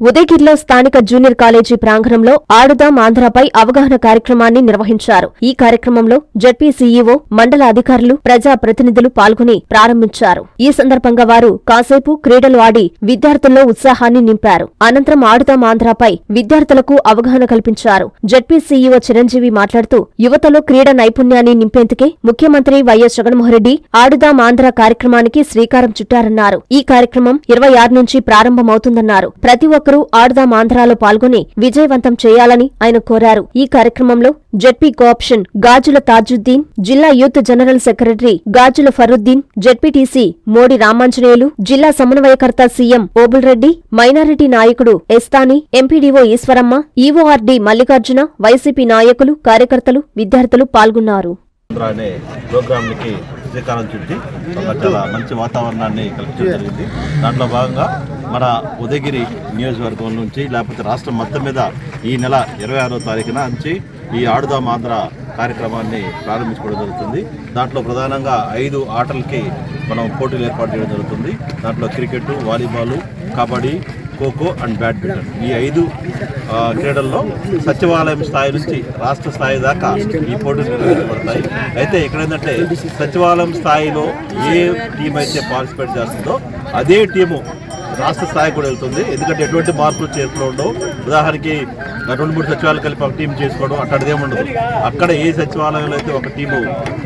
ఉదయగిరిలో స్థానిక junior college ప్రాంగణంలో ఆడుదాం ఆంధ్రపై అవగాహన కార్యక్రమాన్ని నిర్వహించారు. ఈ కార్యక్రమంలో జడ్పీ సీఈఓ మండల అధికారులు ప్రజా ప్రతినిధులు పాల్గొని ప్రారంభించారు. ఈ సందర్భంగా వారు కాసేపు క్రీడలు ఆడి విద్యార్థుల్లో ఉత్సాహాన్ని నింపారు. అనంతరం ఆడుదాం ఆంధ్రపై విద్యార్థులకు అవగాహన కల్పించారు. జడ్పీ సీఈఓ చిరంజీవి మాట్లాడుతూ యువతలో క్రీడ నైపుణ్యాన్ని నింపేందుకే ముఖ్యమంత్రి వైఎస్ జగన్మోహన్రెడ్డి ఆడుదాం ఆంధ్ర కార్యక్రమానికి శ్రీకారం చుట్టారన్నారు. ఈ కార్యక్రమం ఇరవై ఆరు నుంచి ప్రారంభమవుతుందన్నారు. ప్రతి ఒక్కరూ ఆడదాం ఆంధ్రాలో పాల్గొని విజయవంతం చేయాలని ఆయన కోరారు. ఈ కార్యక్రమంలో జెడ్పీ కోఆప్షన్ గాజుల తాజుద్దీన్ జిల్లా youth general secretary Gajula Faruddin ZPTC Modi Ramanjaneyulu జిల్లా సమన్వయకర్త సీఎం ఓబుల్రెడ్డి మైనారిటీ నాయకుడు ఎస్తాని MPDO Eshwaramma EORD Mallikarjuna YCP నాయకులు కార్యకర్తలు విద్యార్థులు పాల్గొన్నారు. అనే ప్రోగ్రాంకి శ్రీకారం చుట్టి చాలా మంచి వాతావరణాన్ని కల్పించడం జరిగింది. దాంట్లో భాగంగా మన ఉదయగిరి నియోజకవర్గం నుంచి లేకపోతే రాష్ట్రం మొత్తం మీద ఈ నెల ఇరవై ఆరో తారీఖున నుంచి ఈ ఆడుదాం ఆంధ్ర కార్యక్రమాన్ని ప్రారంభించుకోవడం జరుగుతుంది. దాంట్లో ప్రధానంగా ఐదు ఆటలకి మనం పోటీలు ఏర్పాటు చేయడం జరుగుతుంది. దాంట్లో cricket volleyball kabaddi kho-kho and badminton. ఈ ఐదు క్రీడల్లో సచివాలయం స్థాయి నుంచి రాష్ట్ర స్థాయి దాకా ఈ పోటీలు నిర్వహించబడతాయి. అయితే ఇక్కడ ఏంటంటే సచివాలయం స్థాయిలో ఏ టీం అయితే పార్టిసిపేట్ చేస్తుందో అదే టీము రాష్ట్ర స్థాయి కూడా వెళ్తుంది. ఎందుకంటే ఎటువంటి మార్పులు చేర్పులు ఉండవు. ఉదాహరణకి రెండు మూడు సచివాలయాలు కలిపి ఒక టీం చేసుకోవడం అట్లాంటిది ఉండదు. అక్కడ ఏ సచివాలయంలో అయితే ఒక టీము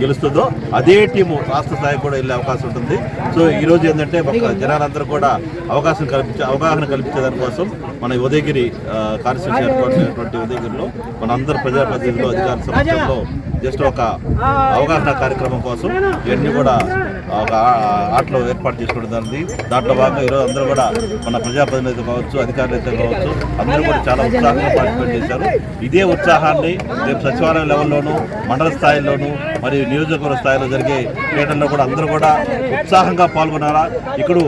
గెలుస్తుందో అదే టీము రాష్ట్ర స్థాయికి కూడా వెళ్ళే అవకాశం ఉంటుంది. సో ఈరోజు ఏంటంటే ఒక జనాలందరూ కూడా అవకాశం కల్పించే అవగాహన కల్పించే దానికోసం మన ఉదయగిరి కాన్స్టిట్యూషన్ ఏర్పాటు చేసినటువంటి ఉదయగిరిలో మన అందరు ప్రజాప్రతినిధులు అధికార సమక్షంలో జస్ట్ ఒక అవగాహన కార్యక్రమం కోసం ఇవన్నీ కూడా ఒక ఆటలో ఏర్పాటు చేసుకోవడం జరిగింది. దాంట్లో భాగంగా ఈరోజు అందరూ కూడా మన ప్రజాప్రతినిధులు కావచ్చు అధికారులు అయితే కావచ్చు అందరూ కూడా చాలా ఉత్సాహంగా పార్టిసిపేట్ చేశారు. ఇదే ఉత్సాహాన్ని రేపు సచివాలయం లెవెల్లోనూ మండల స్థాయిలోనూ మరియు నియోజకవర్గ స్థాయిలో జరిగే క్రీడల్లో కూడా అందరూ కూడా ఉత్సాహంగా పాల్గొన్నారా? ఇక్కడ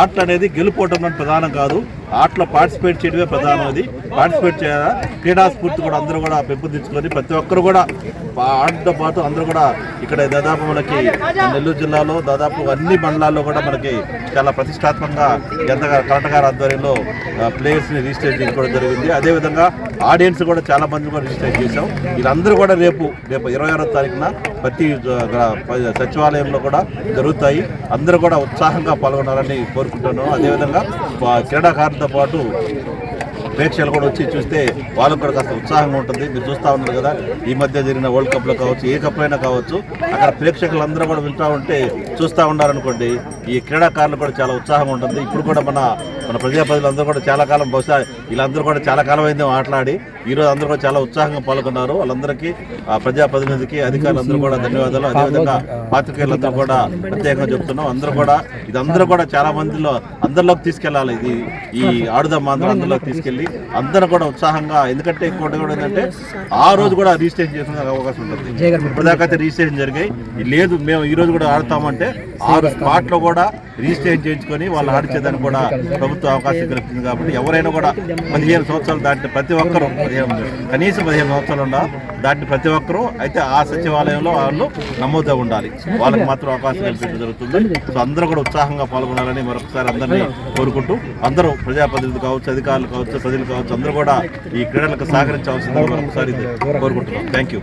ఆటలు అనేది గెలుపోవటం అనేది ప్రధానం కాదు. ఆటలో పార్టిసిపేట్ చేయడమే ప్రధానం అది. పార్టిసిపేట్ చేయాలా? క్రీడా స్ఫూర్తి కూడా అందరూ కూడా పెంపొందించుకొని ప్రతి ఒక్కరు కూడా ఆటతో పాటు అందరూ కూడా ఇక్కడ దాదాపు మనకి నెల్లూరు జిల్లాలో దాదాపు అన్ని మండలాల్లో కూడా మనకి చాలా ప్రతిష్టాత్మకంగా ఎంతగా కలెక్టర్ గారి ఆధ్వర్యంలో ప్లేయర్స్ని రిజిస్టర్ చేయడం జరిగింది. అదేవిధంగా ఆడియన్స్ కూడా చాలా మంది కూడా రిజిస్టర్ చేశాం. వీళ్ళందరూ కూడా రేపు రేపు ఇరవై ఆరో తారీఖున ప్రతి సచివాలయంలో కూడా జరుగుతాయి. అందరూ కూడా ఉత్సాహంగా పాల్గొనాలని కోరుకుంటున్నాను. అదేవిధంగా క్రీడాకారులతో పాటు ప్రేక్షకులు కూడా వచ్చి చూస్తే వాళ్ళకు కూడా కాస్త ఉత్సాహంగా ఉంటుంది. మీరు చూస్తూ ఉన్నారు కదా ఈ మధ్య జరిగిన వరల్డ్ కప్లో కావచ్చు ఏ కప్ అయినా కావచ్చు అక్కడ ప్రేక్షకులందరూ కూడా వింటూ ఉంటే చూస్తూ ఉన్నారనుకోండి ఈ క్రీడాకారులు కూడా చాలా ఉత్సాహంగా ఉంటుంది. ఇప్పుడు కూడా మన మన ప్రజాప్రతినిధులందరూ కూడా చాలా కాలం బహుశా వీళ్ళందరూ కూడా చాలా కాలం అయింది మాట్లాడి ఈరోజు అందరూ కూడా చాలా ఉత్సాహంగా పాల్గొన్నారు. వాళ్ళందరికీ ఆ ప్రజాప్రతినిధికి అధికారులందరూ కూడా ధన్యవాదాలు. అదేవిధంగా పాత్రికేయులందరూ కూడా ప్రత్యేకంగా చెప్తున్నాం. అందరూ కూడా ఇది అందరూ కూడా చాలా మందిలో అందరిలోకి తీసుకెళ్ళాలి. ఇది ఈ ఆడుదాం అందరూ అందరిలోకి తీసుకెళ్ళి అందరూ కూడా ఉత్సాహంగా ఎందుకంటే ఇంకోటి కూడా ఏంటంటే ఆ రోజు కూడా రిజిస్ట్రేషన్ చేసుకునే అవకాశం ఉంటుంది. ఇప్పటిదాకైతే రిజిస్ట్రేషన్ జరిగాయి. లేదు మేము ఈ రోజు కూడా ఆడతామంటే ఆ స్పాట్లో కూడా రిజిస్ట్రేషన్ చేయించుకొని వాళ్ళు ఆడిచేదానికి కూడా ప్రభుత్వం అవకాశం కల్పించింది కాబట్టి ఎవరైనా కూడా పదిహేను సంవత్సరాలు దాటి ప్రతి ఒక్కరూ పదిహేను కనీసం పదిహేను సంవత్సరాలు ఉండ దాటిన ప్రతి ఒక్కరూ అయితే ఆ సచివాలయంలో వాళ్ళు నమోదు ఉండాలి. వాళ్ళకి మాత్రం అవకాశం కల్పించడం జరుగుతుంది. సో అందరూ కూడా ఉత్సాహంగా పాల్గొనాలని మరొకసారి అందరినీ కోరుకుంటూ అందరూ ప్రజాప్రతినిధులు కావచ్చు అధికారులు కావచ్చు ప్రజలు కావచ్చు అందరూ కూడా ఈ క్రీడలకు సహకరించవలసిందిగా మరొకసారి కోరుకుంటున్నాం. Thank you